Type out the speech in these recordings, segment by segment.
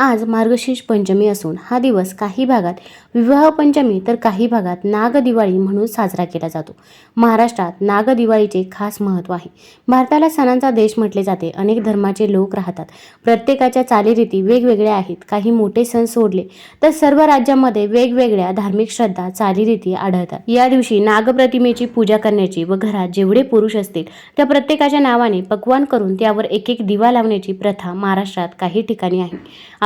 आज मार्गशीर्ष पंचमी असून हा दिवस काही भागात विवाह पंचमी तर काही भागात नागदिवाळी म्हणून साजरा केला जातो. महाराष्ट्रात नागदिवाळीचे खास महत्त्व आहे. भारताला सणांचा देश म्हटले जाते. अनेक धर्माचे लोक राहतात. प्रत्येकाच्या चालीरीती वेगवेगळ्या आहेत. काही मोठे सण सोडले तर सर्व राज्यामध्ये वेगवेगळ्या धार्मिक श्रद्धा चालीरीती आढळतात. या दिवशी नागप्रतिमेची पूजा करण्याची व घरात जेवढे पुरुष असतील त्या प्रत्येकाच्या नावाने पक्वान करून त्यावर एक एक दिवा लावण्याची प्रथा महाराष्ट्रात काही ठिकाणी आहे.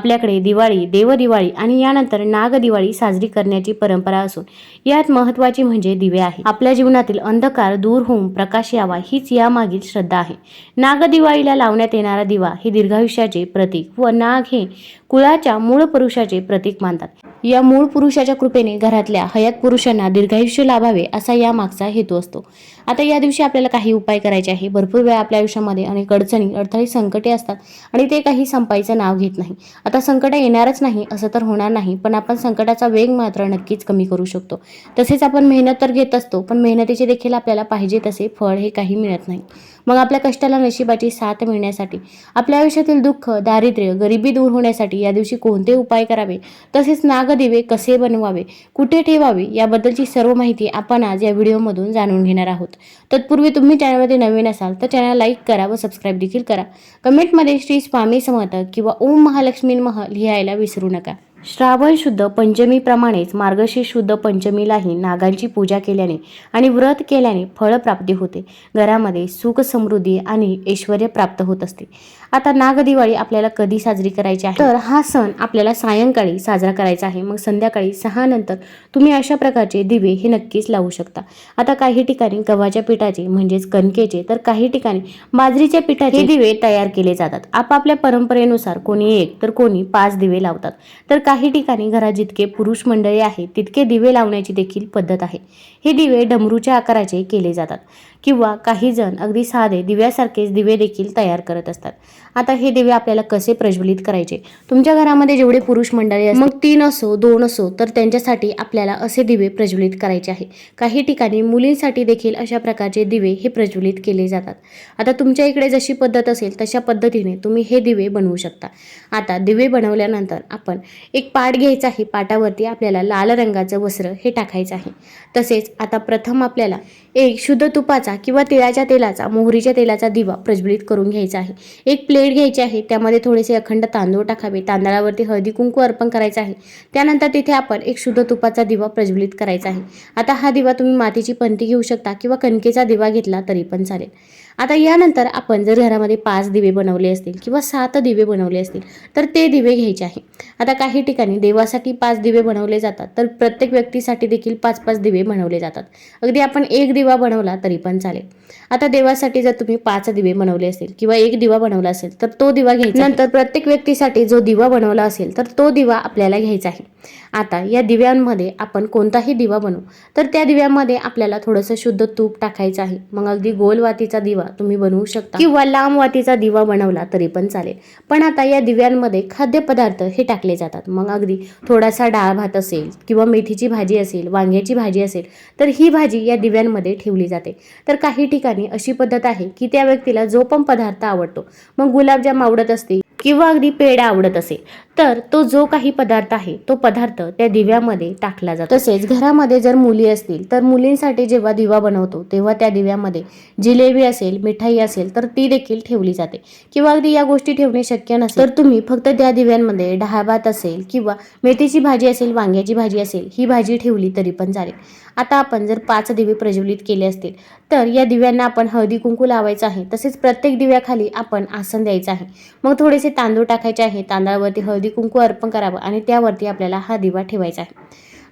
आपल्याकडे दिवाळी देवदिवाळी आणि यानंतर नागदिवाळी साजरी करण्याची परंपरा असून यात महत्त्वाची म्हणजे दिवे आहे. आपल्या जीवनातील अंधकार दूर होऊन प्रकाश यावा हीच यामागील श्रद्धा आहे. नागदिवाळीला लावण्यात येणारा दिवा हे दीर्घायुष्याचे प्रतीक व नाग हे कुळाच्या मूळ पुरुषाचे प्रतीक मानतात. या मूळ पुरुषाच्या कृपेने घरातल्या हयात पुरुषांना दीर्घायुष्य लाभावे असा या मागचा हेतू असतो. आता या दिवशी आपल्याला काही उपाय करायचे आहे. भरपूर वेळा आपल्या आयुष्यामध्ये अनेक अडचणी अडथळे संकटे असतात आणि ते काही संपायचं नाव घेत नाही. आता संकट येणारच नाही असं तर होणार नाही पण आपण संकटाचा वेग मात्र नक्कीच कमी करू शकतो. तसेच आपण मेहनत तर घेत असतो पण मेहनतीचे देखील आपल्याला पाहिजे तसे फळ हे काही मिळत नाही. मग आपल्या कष्टाला नशिबाची साथ मिळण्यासाठी आपल्या आयुष्यातील दुःख दारिद्र्य गरिबी दूर होण्यासाठी या दिवशी कोणते उपाय करावे? तसेच नागदिवे कसे बनवावे? कुठे ठेवावे? याबद्दलची सर्व माहिती आपण आज या व्हिडिओमधून जाणून घेणार आहोत. तत्पूर्वी तुम्ही चॅनलमध्ये नवीन असाल तर चॅनल लाईक करा व सबस्क्राईब देखील करा. कमेंटमध्ये श्री स्वामी समर्थ किंवा ओम महालक्ष्मी मह लिहायला विसरू नका. श्रावण शुद्ध पंचमीप्रमाणेच मार्गशीर्ष शुद्ध पंचमीलाही नागांची पूजा केल्याने आणि व्रत केल्याने फळप्राप्ती होते. घरामध्ये सुख समृद्धी आणि ऐश्वर प्राप्त होत असते. आता नागदिवाळी आपल्याला कधी साजरी करायची आहे? तर हा सण आपल्याला सायंकाळी साजरा करायचा आहे. मग संध्याकाळी सहा नंतर तुम्ही अशा प्रकारचे दिवे हे नक्कीच लावू शकता. आता काही ठिकाणी गव्हाच्या पिठाचे म्हणजेच कणकेचे तर काही ठिकाणी बाजरीच्या पिठाचे हे दिवे तयार केले जातात. आपापल्या परंपरेनुसार कोणी एक तर कोणी पाच दिवे लावतात. तर काही ठिकाणी घरात जितके पुरुष मंडळी आहे तितके दिवे लावण्याची देखील पद्धत आहे. हे दिवे डमरूच्या आकाराचे केले जातात. किंवा काही जण अगदी साधे दिव्यासारखेच दिवे देखील तयार करत असतात. आता हे दिवे आपल्याला कसे प्रज्वलित करायचे? तुमच्या घरामध्ये जेवढे पुरुष मंडळी मग तीन असो दोन असो तर त्यांच्यासाठी आपल्याला असे दिवे प्रज्वलित करायचे आहे. काही ठिकाणी मुलींसाठी देखील अशा प्रकारचे दिवे हे प्रज्वलित केले जातात. आता तुमच्या इकडे जशी पद्धत असेल तशा पद्धतीने तुम्ही हे दिवे बनवू शकता. आता दिवे बनवल्यानंतर आपण एक पाट घ्यायचा आहे. पाटावरती आपल्याला लाल रंगाचं वस्त्र हे टाकायचं आहे. तसेच आता प्रथम आपल्याला एक शुद्ध तुपाचा किंवा तिळाच्या तेलाचा मोहरीच्या तेलाचा दिवा प्रज्वलित करून घ्यायचा आहे. एक प्लेट घ्यायची आहे त्यामध्ये थोडेसे अखंड तांदूळ टाकावे. तांदळावरती हळदी कुंकू अर्पण करायचं आहे. त्यानंतर तिथे आपण एक शुद्ध तुपाचा दिवा प्रज्वलित करायचा आहे. आता हा दिवा तुम्ही मातीची पंती घेऊ शकता किंवा कणकेचा दिवा घेतला तरी पण चालेल. आता यानंतर आपण जर घरामध्ये पाच दिवे बनवले असतील किंवा सात दिवे बनवले असतील तर ते दिवे घ्यायचे आहे. आता काही ठिकाणी देवासाठी पाच दिवे बनवले जातात तर प्रत्येक व्यक्तीसाठी देखील पाच पाच दिवे बनवले जातात. अगदी आपण एक दिवा बनवला तरी पण चालेल. आता देवासाठी जर तुम्ही पाच दिवे बनवले असतील किंवा एक दिवा बनवला असेल तर तो दिवा घ्यायचा नंतर प्रत्येक व्यक्तीसाठी जो दिवा बनवला असेल तर तो दिवा आपल्याला घ्यायचा आहे. आता या दिव्यांमध्ये आपण कोणताही दिवा बनवू तर त्या दिव्यामध्ये आपल्याला थोडंसं शुद्ध तूप टाकायचं आहे. मग अगदी गोल वातीचा दिवा तुम्ही बनवू शकता. किंवा लांब वातीचा दिवा बनवला तरी पण चालेल. पण आता या दिव्यांमध्ये खाद्यपदार्थ हे टाकले जातात. मग अगदी थोडासा डाळ भात असेल किंवा मेथीची भाजी असेल वांग्याची भाजी असेल तर ही भाजी या दिव्यांमध्ये ठेवली जाते. तर काही ठिकाणी अशी पद्धत आहे की त्या व्यक्तीला जो पण पदार्थ आवडतो मग गुलाबजाम आवडत असते किंवा अगदी पेढा आवडत असेल तर तो जो काही पदार्थ आहे तो पदार्थ त्या दिव्यामध्ये टाकला जातो. तसेच घरामध्ये जर मुली असतील तर मुलींसाठी जेव्हा दिवा बनवतो तेव्हा त्या दिव्यामध्ये जिलेबी असेल मिठाई असेल तर ती देखील ठेवली जाते. किंवा अगदी या गोष्टी ठेवणे शक्य नसेल तर तुम्ही फक्त त्या दिव्यांमध्ये भात असेल किंवा मेथीची भाजी असेल वांग्याची भाजी असेल ही भाजी ठेवली तरी पण चालेल. आता आपण जर पाच दिवे प्रज्वलित केले असतील तर या दिव्यांना आपण हळदी कुंकू लावायचं आहे. तसेच प्रत्येक दिव्याखाली आपण आसन द्यायचं आहे. मग थोडेसे तांदूळ टाकायचे आहे. तांदळावरती हळदी कुंकू अर्पण करावं आणि त्यावरती आपल्याला हा दिवा ठेवायचा आहे.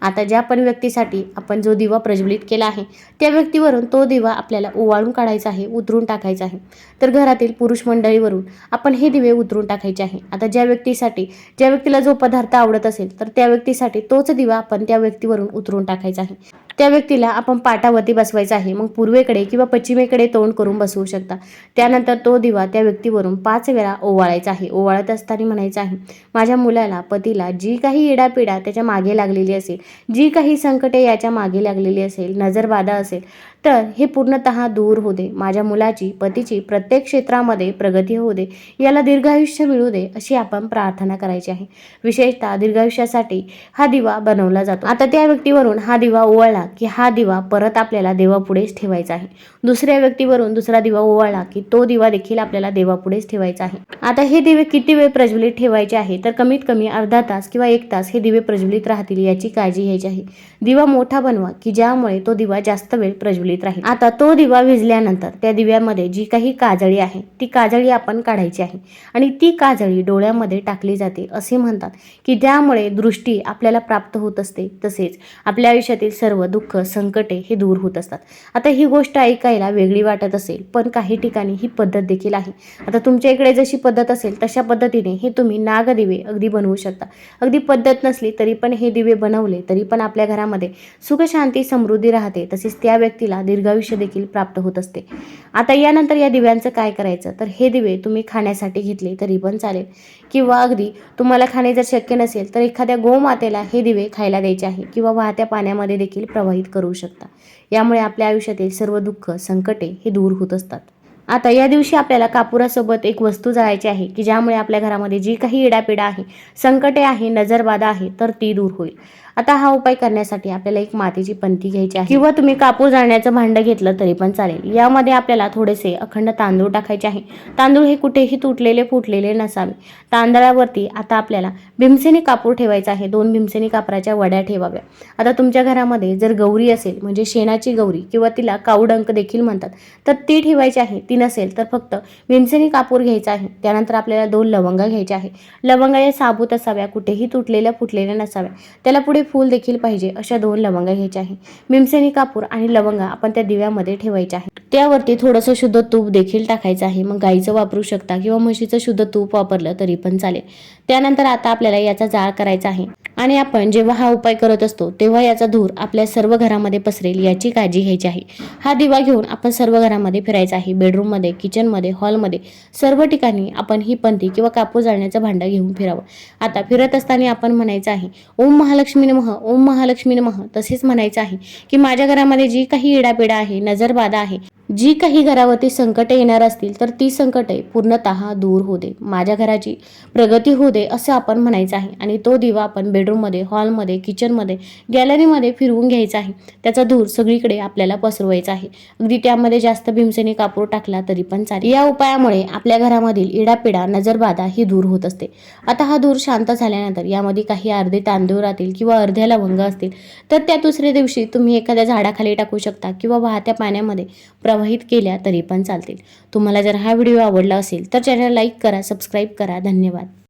आता ज्या पण व्यक्तीसाठी आपण जो दिवा प्रज्वलित केला आहे त्या व्यक्तीवरून तो दिवा आपल्याला ओवाळून काढायचा आहे उतरून टाकायचा आहे. तर घरातील पुरुष मंडळीवरून आपण हे दिवे उतरून टाकायचे आहे. आता ज्या व्यक्तीसाठी ज्या व्यक्तीला जो पदार्थ आवडत असेल तर त्या व्यक्तीसाठी तोच दिवा आपण त्या व्यक्तीवरून उतरून टाकायचा आहे. त्या व्यक्तीला आपण पाटावरती बसवायचा आहे मग पूर्वेकडे किंवा पश्चिमेकडे तोंड करून बसवू शकता. त्यानंतर तो दिवा त्या व्यक्तीवरून पाच वेळा ओवाळायचा आहे. ओवाळत असताना म्हणायचं आहे माझ्या मुलाला पतीला जी काही इडापिडा त्याच्यामागे लागलेली असेल जी काही संकटे याच्या मागे लागलेली असेल नजरबाधा असेल तर हे पूर्णतः दूर होऊ दे. माझ्या मुलाची पतीची प्रत्येक क्षेत्रामध्ये प्रगती होऊ दे. याला दीर्घायुष्य मिळू दे अशी आपण प्रार्थना करायची आहे. विशेषतः दीर्घायुष्यासाठी हा दिवा बनवला जातो. आता त्या व्यक्तीवरून हा दिवा ओवाळला की हा दिवा परत आपल्याला देवापुढेच ठेवायचा आहे. दुसऱ्या व्यक्तीवरून दुसरा दिवा ओवाळला की तो दिवा देखील आपल्याला देवापुढेच ठेवायचा आहे. आता हे दिवे किती वेळ प्रज्वलित ठेवायचे आहे? तर कमीत कमी अर्धा तास किंवा एक तास हे दिवे प्रज्वलित राहतील याची काळजी घ्यायची आहे. दिवा मोठा बनवा की ज्यामुळे तो दिवा जास्त वेळ प्रज्वलित राहील. आता तो दिवा विजल्यानंतर त्या दिव्यामध्ये जी काही काजळी आहे ती काजळी आपण काढायची आहे. आणि ती काजळी डोळ्यामध्ये टाकली जाते असे म्हणतात की त्यामुळे दृष्टी आपल्याला प्राप्त होत असते तसेच आपल्या आयुष्यातील सर्व दुःख संकटे हे दूर होत असतात. आता ही गोष्ट ऐकायला वेगळी वाटत असेल पण काही ठिकाणी ही पद्धत देखील आहे. आता तुमच्या इकडे जशी पद्धत असेल तशा पद्धतीने हे तुम्ही नागदिवे अगदी बनवू शकता. अगदी पद्धत नसली तरी पण हे दिवे बनवले तरी पण आपल्या घरामध्ये सुखशांती समृद्धी राहते. तसेच त्या व्यक्तीला दीर्घायुष्य देखील प्राप्त होत असते. आता यानंतर या दिव्यांचं काय करायचं? तर हे दिवे तुम्ही खाण्यासाठी घेतले तरी पण चालेल. किंवा अगदी तुम्हाला खाणे जर शक्य नसेल तर एखाद्या गोमातेला हे दिवे खायला द्यायचे आहे किंवा वाहत्या पाण्यामध्ये देखील प्रवाहित करू शकता. यामुळे आपल्या आयुष्यातील सर्व दुःख संकटे हे दूर होत असतात. आता या दिवशी आपल्याला कापुरासोबत एक वस्तू जाळायची आहे की ज्यामुळे आपल्या घरामध्ये जी काही इडापिडा आहे संकटे आहे नजरबाधा आहे तर ती दूर होईल. आता हा उपाय करण्यासाठी आपल्याला एक मातीची पंथी घ्यायची आहे. किंवा तुम्ही कापूर जाळण्याचं भांडं घेतलं तरी पण चालेल. यामध्ये आपल्याला थोडेसे अखंड तांदूळ टाकायचे आहे. तांदूळ हे कुठेही तुटलेले फुटलेले नसावे. तांदळावरती आता आपल्याला भीमसेनी कापूर ठेवायचा आहे. दोन भीमसेनी कापराच्या वड्या ठेवाव्या. आता तुमच्या घरामध्ये जर गौरी असेल म्हणजे शेणाची गौरी किंवा तिला कावडंक देखील म्हणतात तर ती ठेवायची आहे. ती नसेल तर फक्त भीमसेनी कापूर घ्यायचा आहे. त्यानंतर आपल्याला दोन लवंगा घ्यायचे आहे. लवंगा या साबूत असाव्या कुठेही तुटलेल्या फुटलेल्या नसाव्या. त्याला पुढे फूल देखील पाहिजे अशा दोन लवंगा घ्यायच्या आहे. भीमसेनी कापूर आणि लवंगा आपण त्या दिव्यामध्ये ठेवायचे आहे. त्यावरती थोडंसं शुद्ध तूप देखील टाकायचं आहे. मग गाईचं वापरू शकता किंवा म्हशीचं शुद्ध तूप वापरलं तरी पण चालेल. त्यानंतर आता आपल्याला याचा जाळ करायचा आहे. आणि आपण जेव्हा हा उपाय करत असतो तेव्हा याचा धूर आपल्या सर्व घरामध्ये पसरेल याची काळजी घ्यायची आहे. हा दिवा घेऊन आपण सर्व घरामध्ये फिरायचा आहे. बेडरूममध्ये किचनमध्ये हॉलमध्ये सर्व ठिकाणी आपण ही पंथी किंवा कापूर जाळण्याचं भांडं घेऊन फिरावं. आता फिरत असताना आपण म्हणायचं आहे ओम महालक्ष्मी नमः ओम महालक्ष्मी नमः. तसेच म्हणायचं आहे की माझ्या घरामध्ये जी काही इडापिडा आहे नजरबाधा आहे जी काही घरावरती संकटे येणार असतील तर ती संकटे पूर्णतः दूर होऊ दे. माझ्या घराची प्रगती होऊ दे असं आपण म्हणायचं आहे. आणि तो दिवा आपण बेडरूममध्ये हॉलमध्ये किचनमध्ये गॅलरीमध्ये फिरवून घ्यायचा आहे. त्याचा धूर सगळीकडे आपल्याला पसरवायचा आहे. अगदी त्यामध्ये जास्त भीमसेने कापूर टाकला तरी पण चालेल. या उपायामुळे आपल्या घरामधील इडापिडा नजरबाधा ही दूर होत असते. आता हा धूर शांत झाल्यानंतर यामध्ये काही अर्धे तांदूळ राहतील किंवा अर्ध्या लवंग असतील तर त्या दुसऱ्या दिवशी तुम्ही एखाद्या झाडाखाली टाकू शकता किंवा वाहत्या पाण्यामध्ये प्रवाहित केल्या तरी पण चालतील. तुम्हाला जर हा व्हिडिओ आवडला असेल तर चॅनल लाईक करा सबस्क्राईब करा. धन्यवाद.